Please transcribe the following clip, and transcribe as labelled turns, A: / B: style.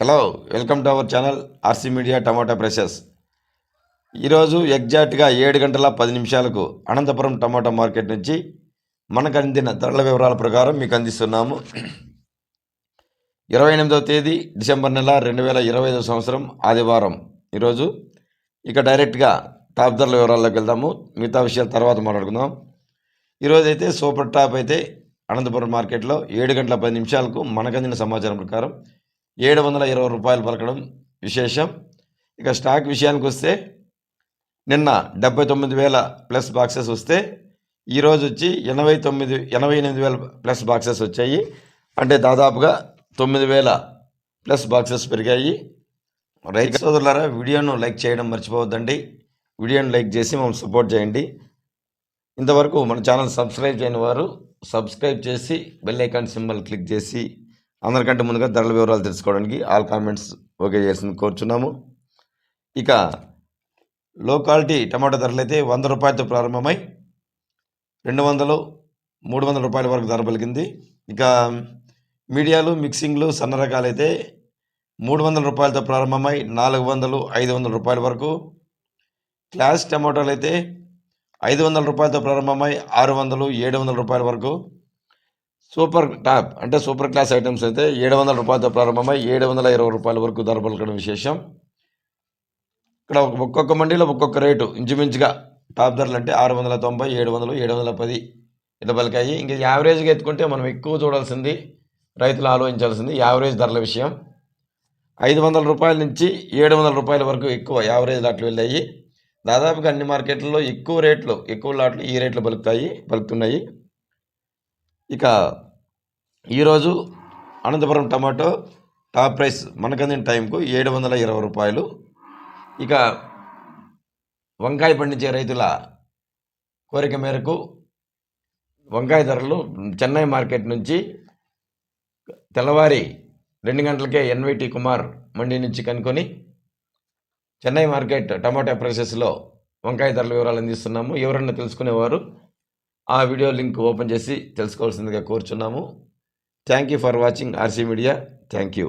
A: Hello welcome to our channel RC media tomato prices ఈరోజు ఎగ్జాక్ట్గా ఏడు గంటల పది నిమిషాలకు అనంతపురం టమాటా మార్కెట్ నుంచి మనకు అందిన ధరల వివరాల ప్రకారం మీకు అందిస్తున్నాము. ఇరవై ఎనిమిదవ తేదీ డిసెంబర్ నెల రెండు వేల ఇరవై ఐదవ సంవత్సరం ఆదివారం. ఈరోజు ఇక డైరెక్ట్గా టాప్ ధరల వివరాల్లోకి వెళ్దాము. మిగతా విషయాలు తర్వాత మాట్లాడుకుందాం. ఈరోజు అయితే సూపర్ టాప్ అయితే అనంతపురం మార్కెట్లో ఏడు గంటల పది నిమిషాలకు మనకు అందిన సమాచారం ప్రకారం ఏడు వందల ఇరవై రూపాయలు పలకడం విశేషం. ఇక స్టాక్ విషయానికి వస్తే నిన్న డెబ్బై తొమ్మిది వేల ప్లస్ బాక్సెస్ వస్తే ఈరోజు వచ్చి ఎనభై తొమ్మిది ఎనభై ఎనిమిది వేల ప్లస్ బాక్సెస్ వచ్చాయి. అంటే దాదాపుగా తొమ్మిది వేల ప్లస్ బాక్సెస్ పెరిగాయి. రైతు సోదరులారా వీడియోను లైక్ చేయడం మర్చిపోవద్దండి. వీడియోను లైక్ చేసి మమ్మల్ని సపోర్ట్ చేయండి. ఇంతవరకు మన ఛానల్ సబ్స్క్రైబ్ చేయని వారు సబ్స్క్రైబ్ చేసి బెల్ ఐకాన్ సింబల్ క్లిక్ చేసి అందరికంటే ముందుగా ధరల వివరాలు తెలుసుకోవడానికి ఆల్ కామెంట్స్ ఓకే చేసింది కోరుచున్నాము. ఇక లో క్వాలిటీ టమాటో ధరలు అయితే వంద రూపాయలతో ప్రారంభమై రెండు వందలు మూడు వందల రూపాయల వరకు ధర పలికింది. ఇక మీడియాలు మిక్సింగ్లు సన్న రకాలు అయితే మూడు వందల రూపాయలతో ప్రారంభమై నాలుగు వందలు ఐదు వందల రూపాయల వరకు. క్లాస్ టమాటోలు అయితే ఐదు వందల రూపాయలతో ప్రారంభమై ఆరు వందలు ఏడు వందల రూపాయల వరకు. సూపర్ టాప్ అంటే సూపర్ క్లాస్ ఐటమ్స్ అయితే ఏడు వందల రూపాయలతో ప్రారంభమై ఏడు వందల ఇరవై రూపాయల వరకు ధర పలకడం విశేషం. ఇక్కడ ఒక- ఒక్కొక్క మండీలో ఒక్కొక్క రేటు ఇంచుమించుగా టాప్ ధరలు అంటే ఆరు వందల తొంభై ఏడు వందలు ఏడు వందల పది ఇట్లా పలికాయి ఇంకా యావరేజ్గా ఎత్తుకుంటే మనం ఎక్కువ చూడాల్సింది రైతులు ఆలోచించాల్సింది యావరేజ్ ధరల విషయం. ఐదు వందల రూపాయల నుంచి ఏడు వందల రూపాయల వరకు ఎక్కువ యావరేజ్ లాట్లు వెళ్ళాయి. దాదాపుగా అన్ని మార్కెట్లలో ఎక్కువ రేట్లు ఎక్కువ లాట్లు ఈ రేట్లు పలుకుతాయి పలుకుతున్నాయి. ఇక ఈరోజు అనంతపురం టమాటో టాప్ ప్రైస్ మనకందిన టైంకు ఏడు వందల ఇరవై రూపాయలు. ఇక వంకాయ పండించే రైతుల కోరిక మేరకు వంకాయ ధరలు చెన్నై మార్కెట్ నుంచి తెల్లవారి రెండు గంటలకే ఎన్వైటి కుమార్ మండి నుంచి కనుక్కొని చెన్నై మార్కెట్ టమాటా ప్రైసెస్లో వంకాయ ధరల వివరాలు అందిస్తున్నాము. ఎవరన్నా తెలుసుకునేవారు ఆ వీడియో లింక్ ఓపెన్ చేసి తెలుసుకోవాల్సిందిగా కోరుచున్నాము. Thank you for watching RC media thank you